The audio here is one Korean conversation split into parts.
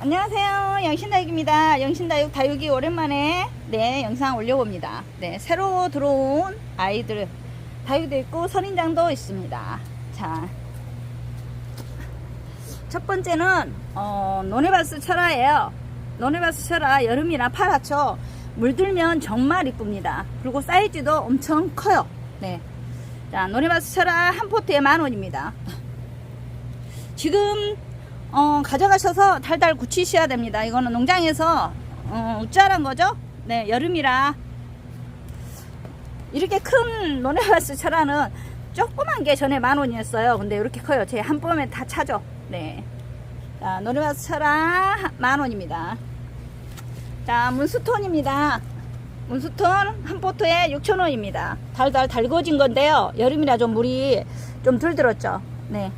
안녕하세요. 영신다육입니다. 영신다육 다육이 오랜만에 네 영상 올려봅니다. 네 새로 들어온 아이들 다육도 있고 선인장도 있습니다. 자. 첫 번째는 어, 노네바스 철화예요. 노네바스 철화 여름이나 파랗죠. 물들면 정말 이쁩니다. 그리고 사이즈도 엄청 커요. 네. 자, 노네바스 철화 한 포트에 만 원입니다. 지금 어, 가져가셔서 달달 굳히셔야 됩니다. 이거는 농장에서 어, 우짜란 거죠. 네, 여름이라 이렇게 큰 노네바스 철화는 조그만 게 전에 만 원이었어요. 근데 이렇게 커요. 제 한 봄에 다 차죠. 네. 자, 노래바스 철화 만 원입니다. 자, 문수톤입니다. 문수톤 한 포트에 6천 원입니다. 달달 달궈진 건데요. 여름이라 좀 물이 좀 덜 들었죠. 네.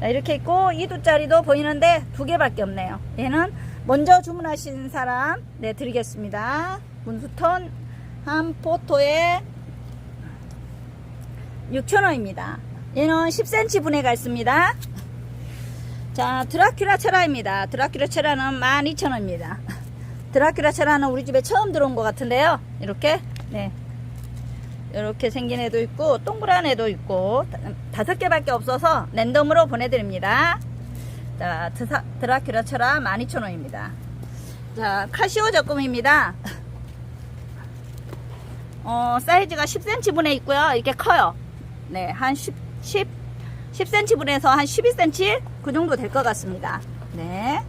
자, 이렇게 있고 2두짜리도 보이는데 두 개밖에 없네요. 얘는 먼저 주문하신 사람 네 드리겠습니다. 문수톤 한 포토에 6,000원입니다. 얘는 10cm 분해가 있습니다. 자, 드라큘라 철화입니다. 드라큘라 철화는 12,000원입니다. 드라큘라 철화는 우리 집에 처음 들어온 것 같은데요. 이렇게, 네. 이렇게 생긴 애도 있고, 동그란 애도 있고, 다- 다섯 개밖에 없어서 랜덤으로 보내드립니다. 자, 드사, 드라큘라 철화 12,000원입니다. 자, 카시오 적금입니다. 어, 사이즈가 10cm 분에 있고요. 이렇게 커요. 네, 한 10, 10, 10cm 분에서 한 12cm 그 정도 될 것 같습니다. 네.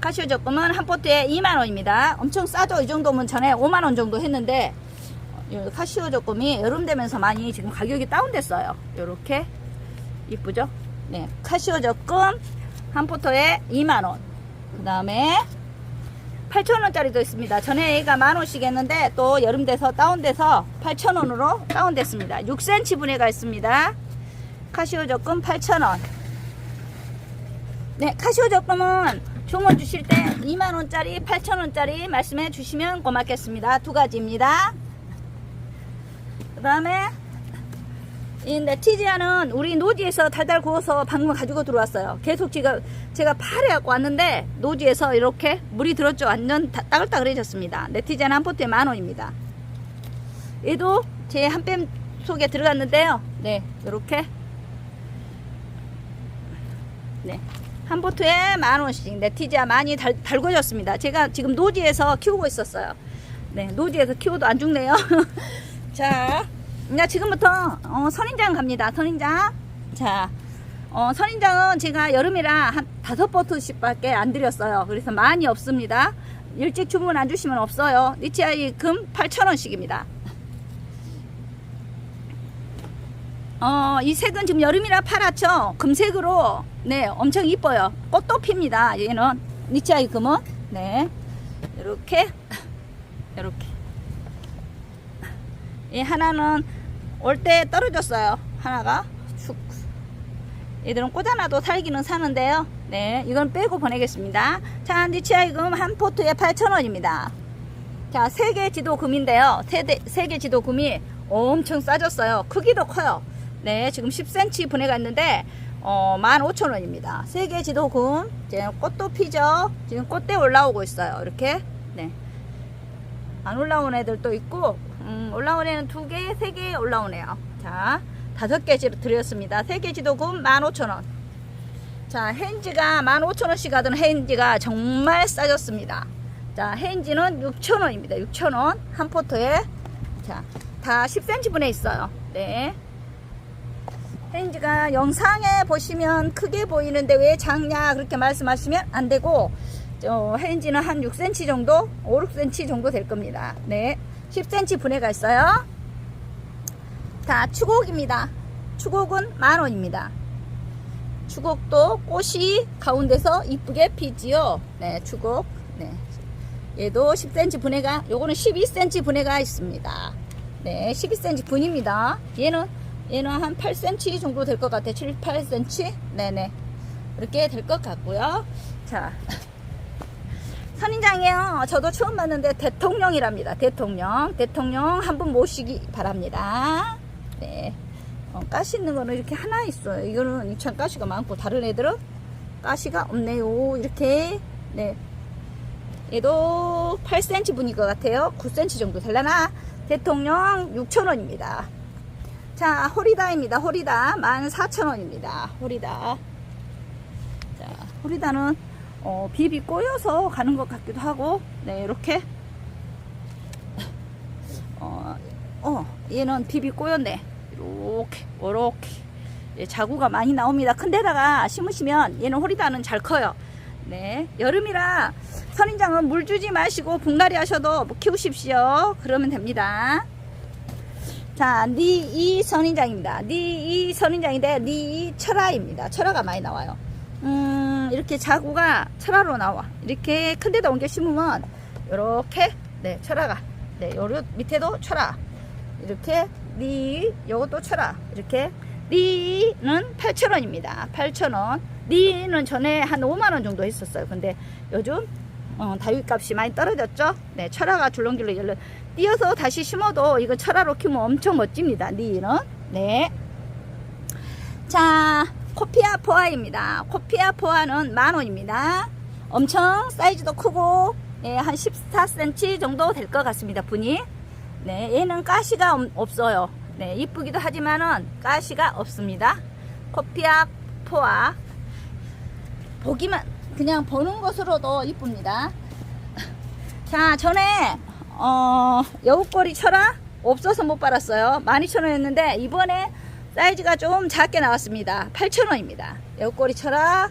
카시오 적금은 한 포트에 2만원입니다. 엄청 싸죠? 이 정도면 전에 5만원 정도 했는데, 카시오 적금이 여름 되면서 많이 지금 가격이 다운됐어요. 요렇게. 이쁘죠? 네. 카시오 적금 한 포트에 2만원. 그 다음에 8,000원짜리도 있습니다. 전에 얘가 만원씩 했는데 또 여름 돼서 다운돼서 8,000원으로 다운됐습니다. 6cm 분해가 있습니다. 카시오 적금 8,000원. 네, 카시오 적금은 주문 주실 때 2만원짜리, 8,000원짜리 말씀해 주시면 고맙겠습니다. 두 가지입니다. 그 다음에 이 네티지아는 우리 노지에서 달달 구워서 방금 가지고 들어왔어요. 계속 제가 제가 파래 갖고 왔는데 노지에서 이렇게 물이 들었죠. 완전 다- 따글따글해졌습니다. 네티지아는 한 포트에 만 원입니다. 얘도 제 한 뺨 속에 들어갔는데요. 네, 이렇게 네. 한 포트에 만 원씩 네티지아 많이 달, 달궈졌습니다. 제가 지금 노지에서 키우고 있었어요. 네, 노지에서 키워도 안 죽네요. 자, 이제 지금부터 어, 선인장 갑니다. 선인장. 자, 어, 선인장은 제가 여름이라 한 다섯 포트씩밖에 안 드렸어요. 그래서 많이 없습니다. 일찍 주문 안 주시면 없어요. 니치아이 금 8,000원씩입니다. 어, 이 색은 지금 여름이라 파랗죠? 금색으로, 네, 엄청 이뻐요. 꽃도 핍니다. 얘는, 니치아이 금은. 네. 이렇게, 이렇게. 이 하나는 올 때 떨어졌어요. 하나가. 축. 얘들은 꽂아놔도 살기는 사는데요. 네, 이건 빼고 보내겠습니다. 자, 니치아이 금 한 포트에 8,000원입니다. 자, 세계 지도 금인데요. 세대, 세계 지도 금이 엄청 싸졌어요. 크기도 커요. 네, 지금 10cm 분해가 있는데, 어, 15,000원입니다. 세계 지도 금. 지금 꽃도 피죠. 지금 꽃대 올라오고 있어요. 이렇게. 네. 안 올라온 애들도 있고, 음, 올라온 애는 두 개, 세 개 올라오네요. 자, 다섯 개 드렸습니다. 세계 지도 금 15,000원. 자, 헤인지가 15,000원씩 하던 헤인지가 정말 싸졌습니다. 자, 헤인지는 6,000원입니다. 6,000원. 한 포트에. 자, 다 10cm 분에 있어요. 네. 헤인지가 영상에 보시면 크게 보이는데 왜 작냐 그렇게 말씀하시면 안 되고 저 헤인지는 한 6cm 정도 5, 6cm 정도 될 겁니다 네 10cm 분해가 있어요 자 추곡입니다 추곡은 만원입니다 추곡도 꽃이 가운데서 이쁘게 피지요 네 추곡 네 얘도 10cm 분해가 요거는 12cm 분해가 있습니다 네 12cm 분입니다 얘는 얘는 한 8cm 정도 될 것 같아요. 7, 8cm? 네네. 이렇게 될 것 같고요. 자. 선인장이에요. 저도 처음 봤는데 대통령이랍니다. 대통령. 대통령 한 분 모시기 바랍니다. 네. 어, 가시 있는 거는 이렇게 하나 있어요. 이거는 참 가시가 많고, 다른 애들은 가시가 없네요. 이렇게. 네. 얘도 8cm 분일 것 같아요. 9cm 정도 될라나? 대통령 6,000원입니다. 자, 호리다입니다. 호리다 14,000원입니다. 호리다. 자, 호리다는 어, 비비 꼬여서 가는 것 같기도 하고, 네, 이렇게. 어, 어, 얘는 비비 꼬였네. 이렇게, 이렇게. 예, 자구가 많이 나옵니다. 큰 데다가 심으시면 얘는 호리다는 잘 커요. 네, 여름이라 선인장은 물 주지 마시고 붕나리 하셔도 키우십시오. 그러면 됩니다. 자, 니이 선인장입니다. 니이 선인장인데 니 철화입니다. 철화가 많이 나와요. 음, 이렇게 자구가 철화로 나와. 이렇게 큰 데다 옮겨 심으면 이렇게 네, 철화가 네, 요로 밑에도 철화. 이렇게 니 요것도 철화. 이렇게 니는 8,000원입니다. 8,000원. 니는 전에 한 5만 원 정도 했었어요. 근데 요즘 어, 다육값이 많이 떨어졌죠. 네, 철화가 줄넘길로 열려 띄어서 다시 심어도 이거 철화로 키우면 엄청 멋집니다. 니는 네. 자, 코피아 포아입니다. 코피아 포아는 만 원입니다. 엄청 사이즈도 크고 네, 한 14cm 정도 될 것 같습니다. 분이. 네, 얘는 가시가 없- 없어요. 네, 이쁘기도 하지만은 가시가 없습니다. 코피아 포아 보기만 그냥 보는 것으로도 이쁩니다. 자, 전에 어, 여우꼬리 철화 없어서 못 팔았어요. 12,000원이었는데 이번에 사이즈가 좀 작게 나왔습니다. 8,000원입니다. 여우꼬리 철화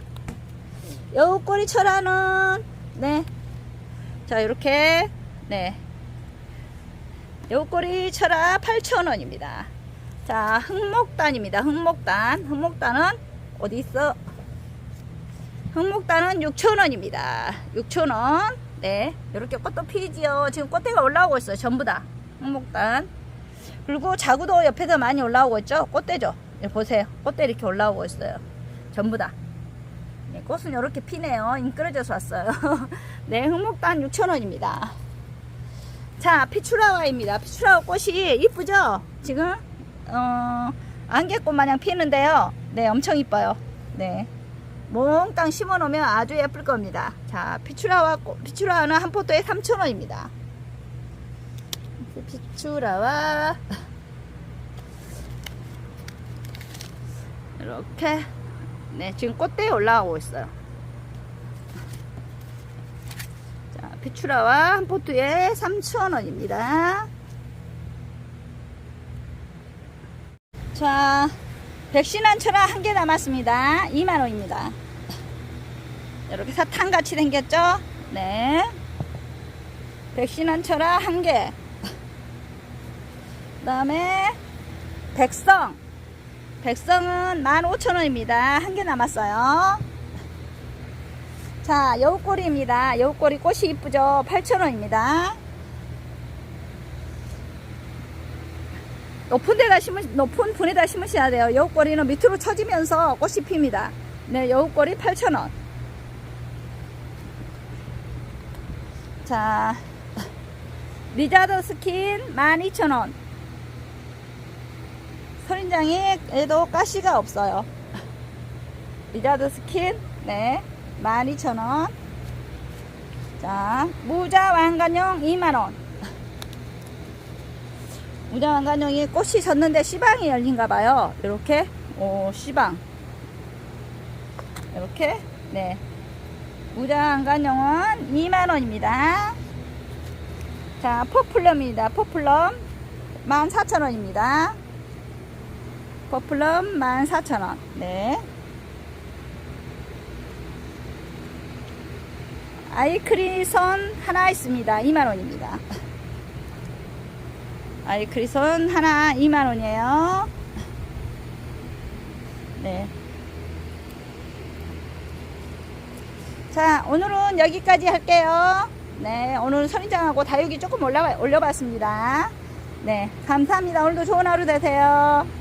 여우꼬리 철화는 네. 자, 이렇게 네. 여우꼬리 철화 8,000원입니다. 자, 흑목단입니다. 흑목단. 흑목단은 어디 있어? 흑목단은 6,000원입니다. 6,000원. 네. 이렇게 꽃도 피지요. 지금 꽃대가 올라오고 있어요. 전부 다. 흑목단. 그리고 자구도 옆에서 많이 올라오고 있죠. 꽃대죠. 네, 보세요. 꽃대 이렇게 올라오고 있어요. 전부 다. 네, 꽃은 이렇게 피네요. 인끌어져서 왔어요. 네, 흑목단 6,000원입니다. 자, 피추라와입니다. 피추라와 꽃이 이쁘죠? 지금, 어, 안개꽃 마냥 피는데요. 네, 엄청 이뻐요. 네. 몽땅 심어 놓으면 아주 예쁠 겁니다. 자, 피추라와, 꽃- 피추라와는 한 포토에 3,000원입니다. 피추라와. 이렇게. 네, 지금 꽃대에 올라가고 있어요. 자, 피추라와 한 포트에 3,000원입니다. 자, 백신한 철화 한 개 남았습니다. 2만원입니다. 이렇게 사탕같이 생겼죠? 네. 백신한 철화 한 개. 그 다음에 백성. 백성은 15,000원입니다. 한 개 남았어요. 자, 여우꼬리입니다. 여우꼬리 꽃이 이쁘죠? 8,000원입니다. 높은 데다 심으, 높은 분에다 심으셔야 돼요. 여우꼬리는 밑으로 처지면서 꽃이 핍니다. 네, 여우꼬리 8,000원. 자, 리자드 스킨 12,000원. 선인장에도 가시가 없어요. 리자드 스킨, 네, 12,000원. 자, 무자 왕관용 2만원. 무자 왕관용이 꽃이 졌는데 시방이 열린가 봐요. 이렇게, 오, 시방. 이렇게, 네. 무자 왕관용은 2만원입니다. 자, 포플럼입니다. 포플럼 14,000원입니다. 포플럼 14,000원. 네. 아이크리선 하나 있습니다. 2만원입니다. 아이크리선 하나 2만원이에요. 네. 자, 오늘은 여기까지 할게요. 네, 오늘 선인장하고 다육이 조금 올라, 올려봤습니다. 네, 감사합니다. 오늘도 좋은 하루 되세요.